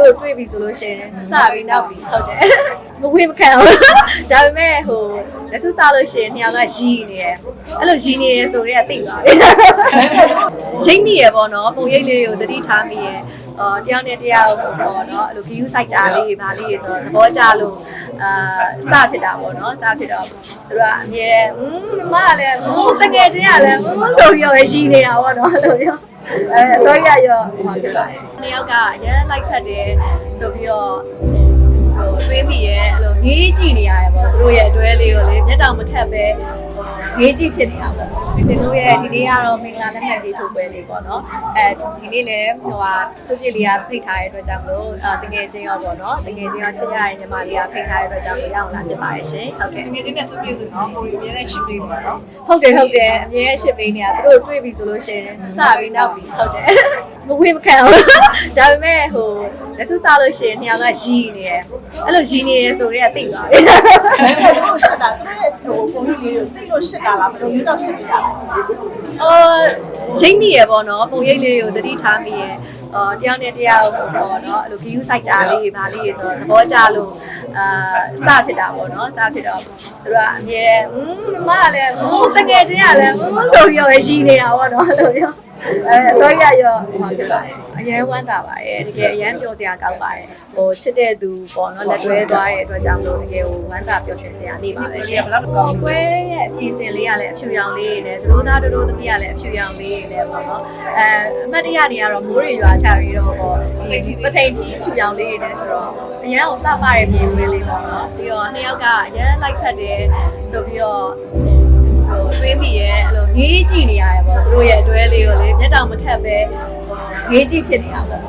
တို့တွေ့ပြီဆိုလို့ရှိရင်စပြီးနောက်ပြီးဟုတ်တယ်မဝေးမခံဘူးဒါပေမဲ့ဟိုလက်စုစလို့ရှိရင်နှစ်ယောက်ကရီနေတယ်အဲ့လိုရီနေရဆိုတော့တိတ်သွားပြီရိတ်နေရပေါ့နော်ပုံရိပ်လေးတွေကိုတတိထားမိရအော်တယောက်နဲ့တယောက်ပေါ့နော်အဲ့လို view site တာလေးတွေပါလေးတွေဆိုတော့သဘောကျလို့အာစဖြစ်တာပေါ့နော်စဖြစ်တော့သူတို့ကအမြဲဟွန်းမမလည်းဟွန်းတကယ်ချင်းရလဲဟွန်းဆိုပြီးတော့ရီနေတာပေါ့နော်ဆိုပြီးတော့ အဲ sorry ရရောဟောဖြစ်ပါတယ်နှစ်ယောက်ကအရင် like ဖတ်တယ်ဆိုပြီးတော့ဟိုတွေးမိရဲ့အဲ့လိုငေးကြည့်နေရတယ်ပေါ့သူတို့ရဲ့အတွဲလေးကိုလေမျက်တောင်မခတ်ပဲ ငေးကြည့်ဖြစ်နေတာပေါ့ဒီစင်တို့ရဲ့ဒီနေ့ကတော့မင်္ဂလာလက်မှတ်လေးထုတ်ပွဲလေးပေါ့နော်အဲဒီနေ့လည်းဟိုဟာစုကြည်လေးကဖိတ်ထားတဲ့အတွက်ကြောင့်မလို့အာတကယ်ချင်းရောပေါ့နော်တကယ်ချင်းရောချစ်ရတဲ့ညီမလေးကဖိတ်ထားတဲ့အတွက်ကြောင့်မရောက်လာဖြစ်ပါတယ်ရှင်ဟုတ်ကဲ့ငယ်ချင်းနဲ့ဆွေးနွေးဆိုတော့ဟိုအများနဲ့ ship ပေးပါတော့ဟုတ်တယ်ဟုတ်တယ်အမြဲရှစ်ပေးနေတာသူတို့တွေ့ပြီဆိုလို့ရှိရင်စပြီးနောက်ပြီးဟုတ်တယ်မဝေးမခံဘူးဒါပေမဲ့ဟိုလက်စုစားလို့ရှိရင်နေရာကရီနေတယ်အဲ့လိုရီနေရဆိုတော့တိတ်သွားတယ်အဲ့ဒါသူတို့ရှစ်တာသူတို့ဟိုပုံရိပ်လေးတွေတိတ်လို့ရှစ်တာလားဘယ်လိုမျိုးတော့ရှစ်ပြရလဲအော်ရိတ်နေရပေါ့နော်ပုံရိပ်လေးတွေကိုတတိထားမိရအော်တယောက်နဲ့တယောက်ပေါ့နော်အဲ့လို view site တာလေးတွေဗာလေးတွေဆိုတော့သဘောကျလို့အာစဖြစ်တာပေါ့နော်စဖြစ်တော့သူတို့ကအမြဲဟွန်းမမလည်းဟွန်းတကယ်ချင်းရလဲဟွန်းဆိုပြီးတော့ရည်နေတာပေါ့နော်ဆိုပြီးတော့ အဲ sorry ရရောဟောဖြစ်ပါတယ်အရင်ဝမ်းသာပါတယ်တကယ်အရင်ပြောစရာကောင်းပါတယ်ဟိုချစ်တဲ့သူပေါ့နော်လက်တွဲသွားတဲ့အတွက်ကြောင့်လို့တကယ်ဟိုဝမ်းသာပျော်ရွှင်စရာနေပါပဲရှင်ဘယ်လောက်ကောင်းပွဲရဲ့အပြင်စင်လေးကလည်းအဖြူရောင်လေးတွေနဲ့သူတို့သားတို့တို့သမီးကလည်းအဖြူရောင်လေးတွေနဲ့ပေါ့နော်အဲအမှတ်တရတွေကတော့မိုးတွေရွာချပြီးတော့ပေါ့ဒီပထိန်ကြီးအဖြူရောင်လေးတွေနဲ့ဆိုတော့အရန်ကိုလှပတဲ့မြေဝေးလေးပေါ့နော်ပြီးတော့နှစ်ယောက်ကအရန်လိုက်ဖက်တယ်ဆိုပြီးတော့ဟို တွေးမိရဲ့အဲ့လိုငေးကြည့်နေရတယ်ပေါ့သူတို့ရဲ့အတွဲလေးကိုလေမျက်တောင်မခတ်ပဲငေးကြည့်ဖြစ်နေတာပေါ့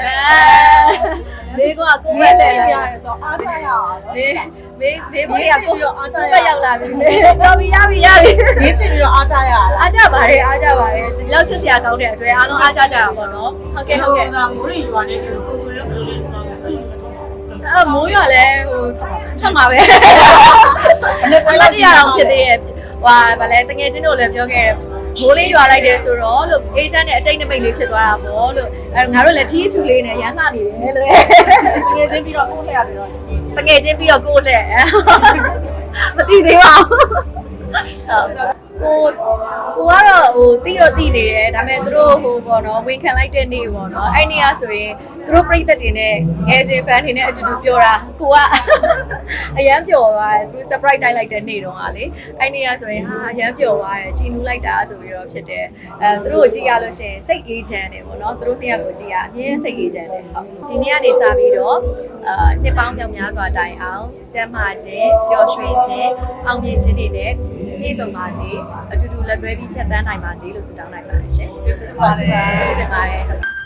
အဲလေးကကိုဝဲယ်သိလည်းပြရဆိုအားစားရအောင်မေးမေးမေးဖို့ရကိုမေးကြည့်ပြီးတော့အားကြရဘက်ရောက်လာပြီမေးတော်ပြီရပြီရပြီငေးကြည့်ပြီးတော့အားစားရလားအားကြပါတယ်အားကြပါတယ်ဒီလောက်ချစ်စရာကောင်းတဲ့အတွက်အားလုံးအားကြကြတာပေါ့နော်ဟုတ်ကဲ့ဟုတ်ကဲ့မိုးရီရွာနေတယ်ကိုကိုရောဘယ်လိုလဲအဲမိုးရွာလဲဟိုထပ်မှာပဲဘယ်လောက်တရားအောင်ဖြစ်သေးရဲ့ ဟွာဗာလဲတငယ်ချင်းတို့လည်းပြောခဲ့တယ်မိုးလေးရွာလိုက်တယ်ဆိုတော့လို့အေးချမ်းနဲ့အတိတ်နမိတ်လေးဖြစ်သွားတာပေါ့လို့အဲငါတို့လည်းထီးဖြူလေးနဲ့ရမ်းလှနေတယ်လို့ငယ်ချင်းပြီးတော့ကိုထည့်ရပြီးတော့တငယ်ချင်းပြီးတော့ကိုယ်လက်မသိသေးပါဘူးဟုတ်ကို ကိုကတော့ဟိုတိတော့တိနေတယ်ဒါပေမဲ့သူတို့ဟိုပေါ့နော်ဝင်ခံလိုက်တဲ့နေ့ပေါ့နော်အဲ့နေ့ကဆိုရင်သူတို့ပြိသက်တွေနဲ့ငယ်စဉ် fan တွေနဲ့အတူတူပြောတာကိုကအရန်ပျော်သွားတယ်သူ surprise တိုက်လိုက်တဲ့နေ့တုန်းကလေအဲ့နေ့ကဆိုရင်ဟာအရန်ပျော်သွားတယ်ကြည်နူးလိုက်တာဆိုပြီးတော့ဖြစ်တယ်အဲသူတို့ကိုကြည့်ရလို့ရှိရင်စိတ်အေးချမ်းတယ်ပေါ့နော်သူတို့နှစ်ယောက်ကိုကြည့်ရအမြဲစိတ်အေးချမ်းတယ်ဟုတ်ဒီနေ့ကနေစပြီးတော့အာနှစ်ပေါင်းမြောက်များစွာတိုင်အောင်ကျမ်းမာခြင်းပျော်ရွှင်ခြင်းအောင်မြင်ခြင်းတွေနဲ့ပြည့်စုံပါစေအတူတူလက်တွဲပြီးဖြတ်သန်းနိုင်ပါစေလို့ဆုတောင်းနိုင်ပါတယ်ရှင်ကျေးဇူးတင်ပါတယ်ကျေးဇူးတင်ပါတယ်